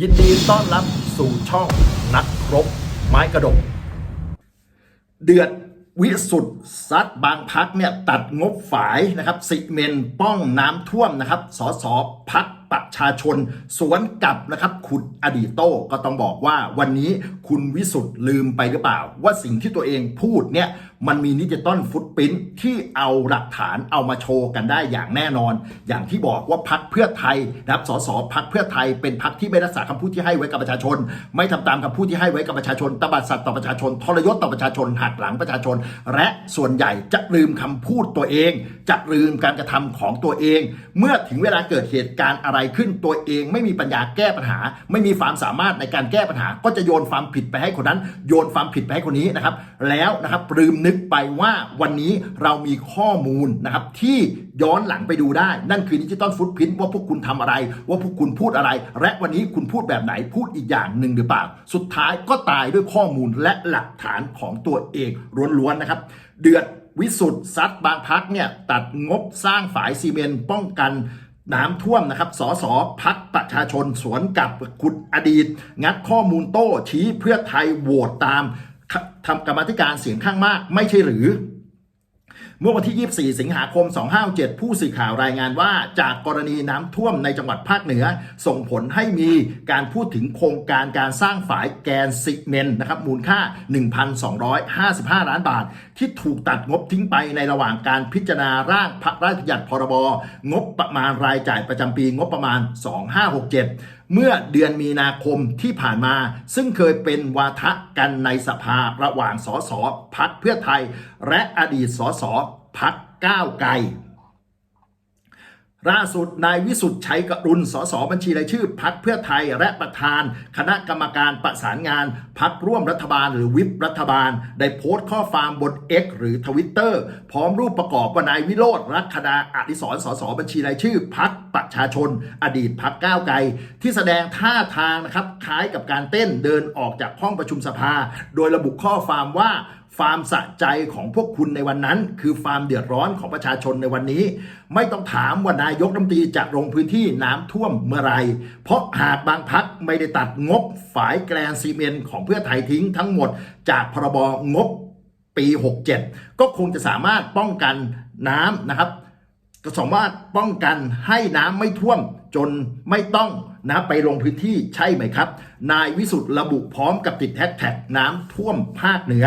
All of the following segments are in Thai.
ยินดีต้อนรับสู่ช่องนักครบไม้กระดก เดือดวิสุทธ์ซัดบางพักเนี่ยตัดงบฝายนะครับสิเมนป้องน้ำท่วมนะครับสสพักประชาชน สวนกลับนะครับคุณอดีตโต้ก็ต้องบอกว่าวันนี้คุณวิสุทธ์ลืมไปหรือเปล่า ว่าสิ่งที่ตัวเองพูดเนี่ย มันมีดิจิตอลฟุตปรินที่เอาหลักฐานเอามาโชว์กันได้อย่างแน่นอน อย่างที่บอกว่าพักเพื่อไทยนะครับสสพักเพื่อไทยเป็นพักที่ไม่รักษาคำพูดที่ให้ไว้กับประชาชน ไม่ทำตามคำพูดที่ให้ไว้กับประชาชนตบัดสัตว์ต่อประชาชน ทรยศต่อประชาชนหักหลังประชาชน และส่วนใหญ่จะลืมคำพูดตัวเอง จะลืมการกระทำของตัวเอง เมื่อถึงเวลาเกิดเหตุการณ์อะไรขึ้นตัวเอง ไม่มีปัญญาแก้ปัญหา ไม่มีความสามารถในการแก้ปัญหา ก็จะโยนความผิดไปให้คนนั้น โยนความผิดไปให้คนนี้นะครับแล้วนะครับลืมนึกไปว่าวันนี้เรามีข้อมูลนะครับที่ย้อนหลังไปดูได้ นั่นคือดิจิตอลฟุตพิ้นว่าพวกคุณทำอะไร ว่าพวกคุณพูดอะไร และวันนี้คุณพูดแบบไหนพูดอีกอย่างหนึ่งหรือเปล่า สุดท้ายก็ตายด้วยข้อมูลและหลักฐานของตัวเองล้วนๆนะครับ เดือดวิสุทธ์ซัดบางพักเนี่ยตัดงบสร้างฝายซีเมนต์ป้องกันน้ำท่วมนะครับ สสพักประชาชนสวนกับขุดอดีต งัดข้อมูลโต้ชี้เพื่อไทยโหวตตาม ทำกรรมธิการเสียงข้างมาก ไม่ใช่หรือ เมื่อวันที่ 24 สิงหาคม 257 ผู้สื่อข่าวรายงานว่า จากกรณีน้ำท่วมในจังหวัดภาคเหนือ ส่งผลให้มีการพูดถึงโครงการการสร้างฝายแกนซิเมนต์นะครับมูลค่า 1,255 ล้านบาท ที่ถูกตัดงบทิ้งไปในระหว่างการพิจารณาร่างพระราชบัญญัติพรบ งบประมาณรายจ่ายประจำปีงบประมาณ 2567เมื่อเดือนมีนาคมที่ผ่านมา ซึ่งเคยเป็นวาทะกันในสภาระหว่างสสพักเพื่อไทย และอดีตสสพักก้าวไกลล่าสุดนายวิสุทธ์ชัยกรุณสสบัญชีรายชื่อพักเพื่อไทยและประธาน คณะกรรมการประสานงานพักร่วมรัฐบาลหรือวิปรัฐบาล ได้โพสต์ข้อความบน X หรือทวิตเตอร์พร้อมรูปประกอบว่านายวิโรธรัคดาอดิศรสสบัญชีรายชื่อพักประชาชน อดีตพักก้าวไกล ที่แสดงท่าทางนะครับคล้ายกับการเต้นเดินออกจากห้องประชุมสภา โดยระบุข้อความว่า ฟามสะใจของพวกคุณในวันนั้น คือฟามเดือดร้อนของประชาชนในวันนี้ ไม่ต้องถามว่านายกรัฐมนตรีจะลงพื้นที่น้ำท่วมเมื่อไรเพราะหากบางพักไม่ได้ตัดงบฝายแกลนซีเมนต์ของเพื่อไทยทิ้งทั้งหมด จากพรบงบปี 67 ก็คงจะสามารถป้องกันน้ำนะครับก็สามารถป้องกันให้น้ำไม่ท่วมจนไม่ต้องนะไปลงพื้นที่ใช่ไหมครับ นายวิสุทธ์ระบุพร้อมกับติดแฮชแท็กน้ำท่วมภาคเหนือ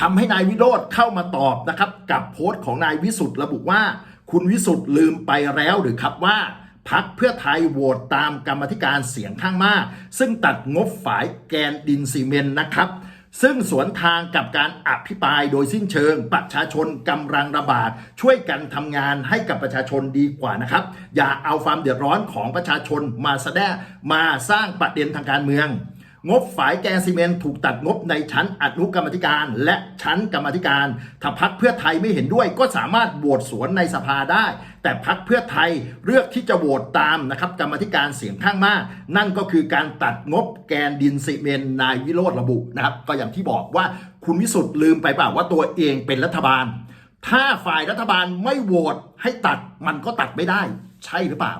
ทำให้นายวิโรธเข้ามาตอบนะครับกับโพสต์ของนายวิสุทธ์ระบุว่า คุณวิสุทธ์ลืมไปแล้วหรือครับว่าพักเพื่อไทยโหวตตามกรรมธิการเสียงข้างมาก ซึ่งตัดงบฝายแกนดินซีเมนต์นะครับ ซึ่งสวนทางกับการอภิปรายโดยสิ้นเชิง ประชาชนกำลังระบาด ช่วยกันทำงานให้กับประชาชนดีกว่านะครับ อย่าเอาความเดือดร้อนของประชาชนมาแสดงมาสร้างประเด็นทางการเมือง งบฝายแกนซีเมนถูกตัดงบในชั้นอนุกรรมธิการ และชั้นกรรมธิการ ถ้าพักเพื่อไทยไม่เห็นด้วย ก็สามารถโหวตสวนในสภาได้ แต่พักเพื่อไทยเลือกที่จะโหวตตามนะครับกรรมธิการเสียงข้างมาก นั่นก็คือการตัดงบแกนดินซีเมนนายวิโรธระบุนะครับก็อย่างที่บอกว่าคุณวิสุทธ์ลืมไปเปล่าว่าตัวเองเป็นรัฐบาล ถ้าฝ่ายรัฐบาลไม่โหวตให้ตัดมันก็ตัดไม่ได้ ใช่หรือเปล่า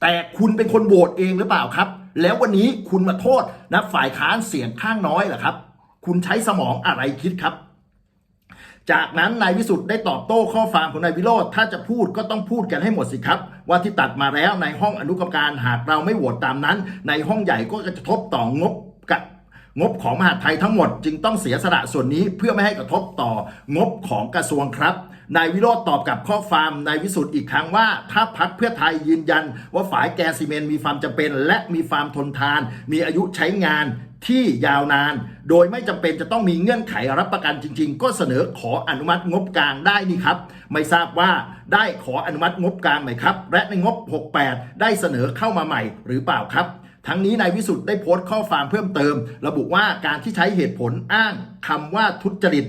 แต่คุณเป็นคนโหวตเองหรือเปล่าครับ แล้ววันนี้คุณมาโทษนะฝ่ายค้านเสียงข้างน้อยเหรอครับ คุณใช้สมองอะไรคิดครับ จากนั้นนายวิสุทธ์ได้ตอบโต้ข้อความของนายวิโรธถ้าจะพูดก็ต้องพูดกันให้หมดสิครับ ว่าที่ตัดมาแล้วในห้องอนุกรรมการหากเราไม่โหวตตามนั้น ในห้องใหญ่ก็จะทบต่องบกับ งบของมหาดไทยทั้งหมดจึงต้องเสียสละส่วนนี้เพื่อไม่ให้กระทบต่องบของกระทรวงครับนายวิโรธตอบกับข้อความนายวิสุทธ์อีกครั้งว่า ถ้าพักเพื่อไทยยืนยัน ว่าฝายแกซีเมนมีความจำเป็น และมีความทนทาน มีอายุใช้งานที่ยาวนาน โดยไม่จำเป็นจะต้องมีเงื่อนไขรับประกันจริง ๆ ก็เสนอขออนุมัติงบกลางได้นี่ครับ ไม่ทราบว่าได้ขออนุมัติงบกลางไหมครับ และในงบ 68 ได้เสนอเข้ามาใหม่หรือเปล่าครับ ทั้งนี้นายวิสุทธ์ได้โพสต์ข้อความเพิ่มเติม ระบุว่าการที่ใช้เหตุผลอ้างคำว่าทุจริต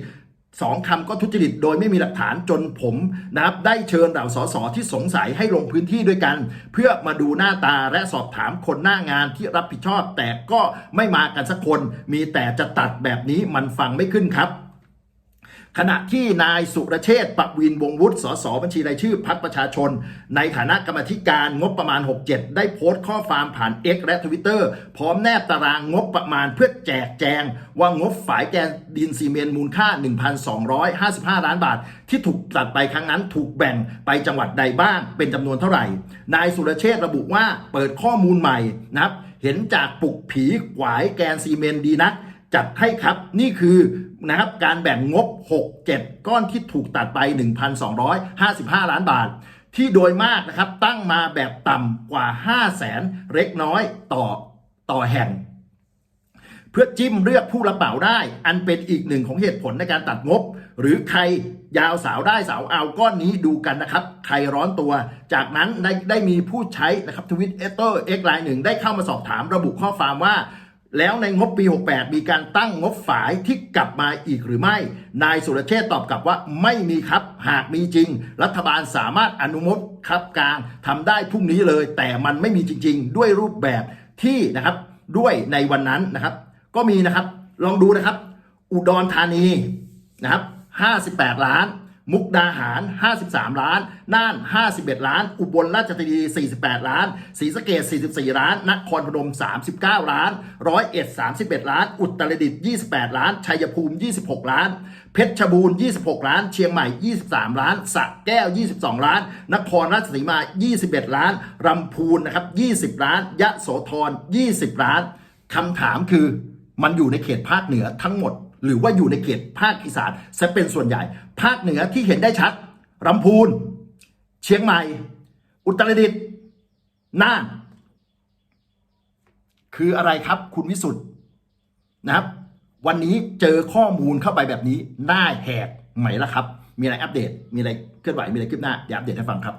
สองคำก็ทุจริตโดยไม่มีหลักฐานจนผมนะครับได้เชิญเหล่าสสที่สงสัยให้ลงพื้นที่ด้วยกัน เพื่อมาดูหน้าตาและสอบถามคนหน้างานที่รับผิดชอบ แต่ก็ไม่มากันสักคน มีแต่จะตัดแบบนี้มันฟังไม่ขึ้นครับ ขณะที่นายสุรเชษฐ์ปวินวงศ์วุฒิสสบัญชีรายชื่อพักประชาชน ในฐานะกรรมธิการงบประมาณ 67 ได้โพสต์ข้อความผ่าน X และ Twitter พร้อมแนบตารางงบประมาณเพื่อแจกแจง ว่างบฝายแกนดินซีเมนต์มูลค่า 1,255 ล้านบาท ที่ถูกตัดไปครั้งนั้นถูกแบ่งไปจังหวัดใดบ้างเป็นจำนวนเท่าไหร่ นายสุรเชษฐ์ระบุว่าเปิดข้อมูลใหม่นะครับเห็นจากปลุกผีหวายแกนซีเมนต์ดีนัก จัดให้ครับนี่คือนะครับการแบ่งงบ 6 7 ก้อนที่ถูกตัดไป 1,255 ล้านบาท ที่โดยมากนะครับตั้งมาแบบต่ำกว่า 5 0 0แสนเล็กน้อยต่อต่อแห่ง เพื่อจิ้มเลือกผู้รับเหมาได้ อันเป็นอีกหนึ่งของเหตุผลในการตัดงบ หรือใครยาวสาวได้สาวเอาก้อนนี้ดูกันนะครับ ใครร้อนตัว จากนั้นได้ได้มีผู้ใช้นะครับทวิตเอเตอร์เอ็กไลน์หนึ่งได้เข้ามาสอบถามระบุข้อความว่า แล้วในงบปี 68 มีการตั้งงบฝายที่กลับมาอีกหรือไม่ นายสุรเชษตอบกลับว่าไม่มีครับ หากมีจริง รัฐบาลสามารถอนุมัติครับกลางทำได้พรุ่งนี้เลย แต่มันไม่มีจริง ๆ ด้วยรูปแบบที่นะครับด้วยในวันนั้นนะครับ ก็มีนะครับลองดูนะครับ อุดรธานีนะครับ 58 ล้าน มุกดาหาร 53 ล้าน น่าน 51 ล้าน อุบลราชธานี 48 ล้าน ศรีสะเกษ44 ล้าน นครพนม 39 ล้าน ร้อยเอ็ด 31 ล้าน อุตรดิตถ์28 ล้าน ชัยภูมิ 26 ล้าน เพชรบูรณ์ 26 ล้าน เชียงใหม่ 23 ล้านสระแก้ว 22 ล้าน นครราชสีมา 21 ล้าน รำพูนนะครับ 20 ล้าน ยะโสธร 20 ล้าน คำถามคือมันอยู่ในเขตภาคเหนือทั้งหมด หรือว่าอยู่ในเขตภาคอีสานซะเป็นส่วนใหญ่ ภาคเหนือที่เห็นได้ชัดรำพูน เชียงใหม่ อุตรดิตถ์น่าน คืออะไรครับคุณวิสุทธ์นะครับ วันนี้เจอข้อมูลเข้าไปแบบนี้หน้าแหกไหมล่ะครับ มีอะไรอัปเดต มีอะไรเคลื่อนไหว มีอะไรคืบหน้าเดี๋ยวอัปเดตให้ฟังครับ